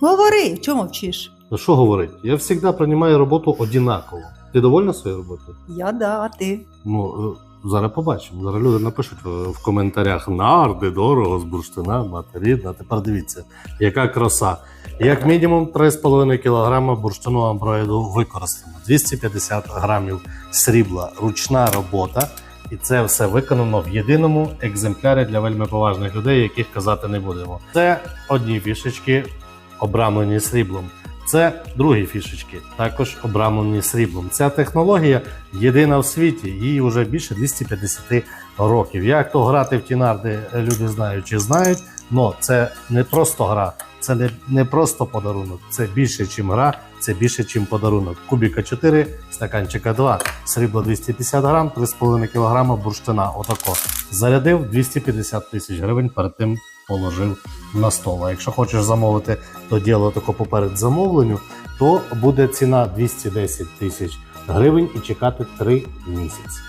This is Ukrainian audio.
Говори, чому мовчиш? Ну що говорить? Я завжди приймаю роботу однаково. Ти довольна своєю роботою? Я да, а ти. Ну, е, зараз побачимо. Зараз люди напишуть е, в коментарях нарди, дорого, з бурштина. А тепер дивіться, яка краса. Як мінімум 3,5 кг бурштину амброїду використано. 250 грамів срібла, ручна робота. І це все виконано в єдиному екземплярі для вельми поважних людей, яких казати не будемо. Це одні фішечки, обрамлені сріблом. Це другі фішечки, також обрамлені сріблом. Ця технологія єдина в світі, їй вже більше 250 років. Як то грати в ті нарди, люди знають чи знають, але це не просто гра, це не, не просто подарунок, це більше, ніж гра, це більше, ніж подарунок. Кубіка 4, стаканчика 2, срібло 250 грам, 3,5 кг бурштина. Отако. Зарядив 250 тисяч гривень, перед тим положив на стол. А якщо хочеш замовити то діло тако поперед замовленню, то буде ціна 210 тисяч гривень і чекати 3 місяці.